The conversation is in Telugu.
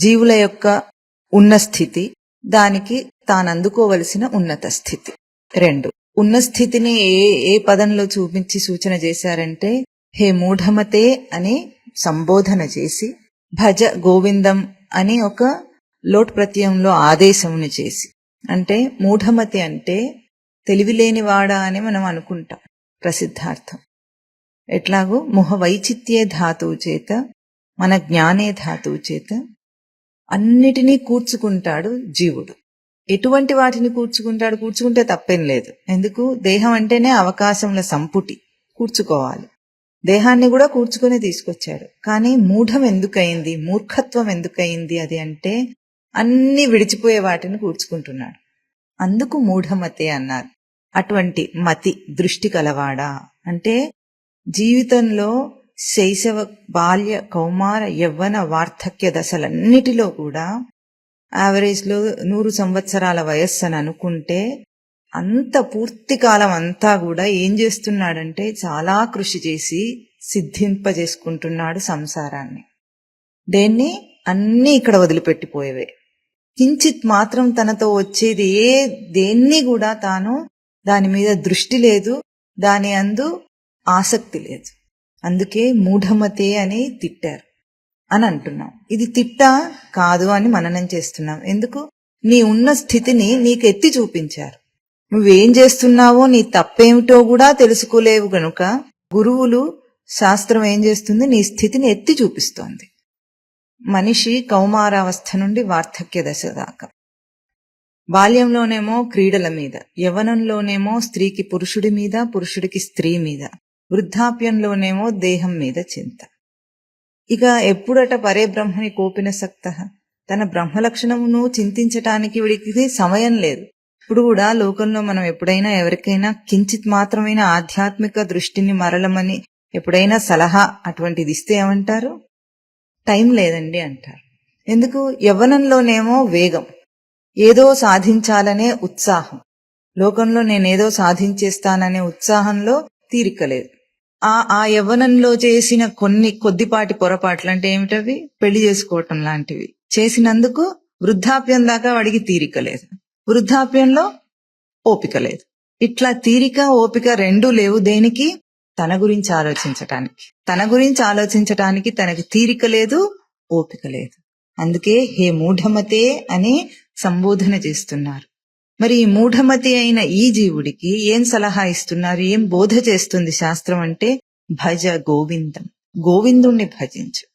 జీవుల యొక్క ఉన్న స్థితి దానికి తాను అందుకోవలసిన ఉన్నత స్థితి. రెండు. ఉన్న స్థితిని ఏ ఏ పదంలో చూపించి సూచన చేశారంటే హే మూఢమతే అని సంబోధన చేసి భజ గోవిందం అని ఒక లోట్ ప్రత్యయంలో ఆదేశమును చేసి. అంటే మూఢమతి అంటే తెలివిలేనివాడా అని మనం అనుకుంటాం ప్రసిద్ధార్థం. ఎట్లాగో మొహ వైచిత్యే ధాతువు చేత మన జ్ఞానే ధాతువు చేత అన్నిటినీ కూర్చుకుంటాడు జీవుడు. ఎటువంటి వాటిని కూర్చుకుంటాడు? కూర్చుకుంటే తప్పేం లేదు. ఎందుకు? దేహం అంటేనే అవకాశంల సంపుటి. కూర్చుకోవాలి. దేహాన్ని కూడా కూర్చుకుని తీసుకొచ్చాడు. కానీ మూఢం ఎందుకయింది మూర్ఖత్వం ఎందుకయింది అది అంటే అన్ని విడిచిపోయే వాటిని కూర్చుకుంటున్నాడు. అందుకు మూఢమతే అన్నారు. అటువంటి మతి దృష్టి కలవాడా? అంటే జీవితంలో శైశవ బాల్య కౌమార యవ్వన వార్ధక్య దశలన్నిటిలో కూడా యావరేజ్లో నూరు సంవత్సరాల వయస్సు అని అనుకుంటే అంత పూర్తి కాలం అంతా కూడా ఏం చేస్తున్నాడంటే చాలా కృషి చేసి సిద్ధింపజేసుకుంటున్నాడు సంసారాన్ని. దేన్ని? అన్నీ ఇక్కడ వదిలిపెట్టిపోయేవే. కించిత్ మాత్రం తనతో వచ్చేది ఏ దేన్ని కూడా తాను దాని మీద దృష్టి లేదు దాని అందు ఆసక్తి లేదు. అందుకే మూఢమతే అని తిట్టారు. అని అంటున్నాం. ఇది తిట్ట కాదు అని మననం చేస్తున్నాం. ఎందుకు? నీ ఉన్న స్థితిని నీకు ఎత్తి చూపించారు. నువ్వేం చేస్తున్నావో నీ తప్పేమిటో కూడా తెలుసుకోలేవు గనుక గురువులు శాస్త్రం ఏం చేస్తుంది? నీ స్థితిని ఎత్తి చూపిస్తోంది. మనిషి కౌమారావస్థ నుండి వార్ధక్య దశ దాకా. బాల్యంలోనేమో క్రీడల మీద యవనంలోనేమో స్త్రీకి పురుషుడి మీద పురుషుడికి స్త్రీ మీద. వృద్ధాప్యంలోనేమో దేహం మీద చింత. ఇక ఎప్పుడట పరే బ్రహ్మని కోపిన సక్త? తన బ్రహ్మలక్షణమును చింతించటానికి వీడికి సమయం లేదు. ఇప్పుడు కూడా లోకంలో మనం ఎప్పుడైనా ఎవరికైనా కించిత్ మాత్రమైన ఆధ్యాత్మిక దృష్టిని మరలమని ఎప్పుడైనా సలహా అటువంటిది ఇస్తే ఏమంటారు? టైం లేదండి అంటారు. ఎందుకు? యవ్వనంలోనేమో వేగం. ఏదో సాధించాలనే ఉత్సాహం. లోకంలో నేనేదో సాధించేస్తాననే ఉత్సాహంలో తీరిక లేదు. ఆ ఆ యవ్వనంలో చేసిన కొన్ని కొద్దిపాటి పొరపాట్లు అంటే ఏమిటవి? పెళ్ళి చేసుకోవటం లాంటివి. చేసినందుకు వృద్ధాప్యం దాకా వాడికి తీరిక లేదు. వృద్ధాప్యంలో ఓపిక లేదు. ఇట్లా తీరిక ఓపిక రెండూ లేవు దేనికి? తన గురించి ఆలోచించటానికి. తన గురించి ఆలోచించటానికి తనకి తీరిక లేదు ఓపిక లేదు. అందుకే హే మూఢమతే అని సంబోధన చేస్తున్నారు. మరి ఈ మూఢమతి అయిన ఈ జీవుడికి ఏం సలహా ఇస్తున్నారు? ఏం బోధ చేస్తుంది శాస్త్రం అంటే భజ గోవిందం. గోవిందుణ్ణి భజించు.